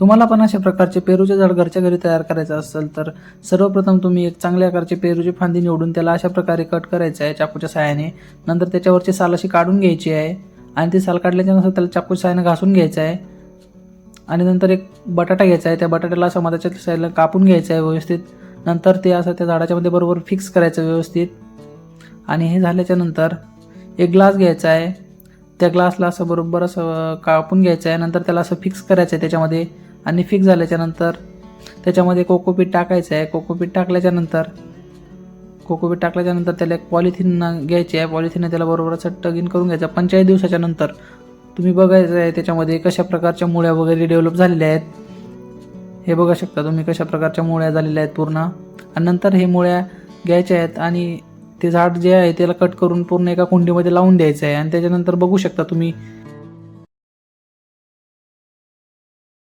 तुम्हाला पण अशा प्रकारचे पेरूचे झाड घरच्या घरी तयार करायचं असेल तर सर्वप्रथम तुम्ही एक चांगल्या आकारचे पेरूची फांदी निवडून त्याला अशा प्रकारे कट करायचं आहे चाकूच्या साहाय्याने. नंतर त्याच्यावरची साल अशी काढून घ्यायची आहे आणि ती साल काढल्याच्यानंतर त्याला चाकूच्या साहाय्याने घासून घ्यायचं आहे. आणि नंतर एक बटाटा घ्यायचा आहे. त्या बटाट्याला असं मधाच्या साईडला कापून घ्यायचं आहे व्यवस्थित. नंतर ते असं त्या झाडाच्यामध्ये बरोबर फिक्स करायचं व्यवस्थित. आणि हे झाल्याच्यानंतर एक ग्लास घ्यायचा आहे. त्या ग्लासला असं बरोबर असं कापून घ्यायचं आहे. नंतर त्याला असं फिक्स करायचं आहे त्याच्यामध्ये. आणि फिक्स झाल्याच्यानंतर त्याच्यामध्ये कोकोपीट टाकायचं आहे. कोकोपीट टाकल्याच्यानंतर कोकोपीट टाकल्याच्यानंतर त्याला एक पॉलिथिन घ्यायची आहे. पॉलिथिन त्याला बरोबर असं टगिन करून घ्यायचं पंचेचाळीस दिवसाच्या नंतर तुम्ही बघायचं आहे त्याच्यामध्ये कशा प्रकारच्या मुळ्या वगैरे डेव्हलप झालेल्या आहेत. हे बघू शकता तुम्ही कशा प्रकारच्या मुळ्या झालेल्या आहेत पूर्ण. आणि नंतर हे मुळ्या घ्यायच्या आहेत आणि ते झाड जे आहे त्याला कट करून पूर्ण एका कुंडीमध्ये लावून द्यायचं आहे. आणि त्याच्यानंतर बघू शकता तुम्ही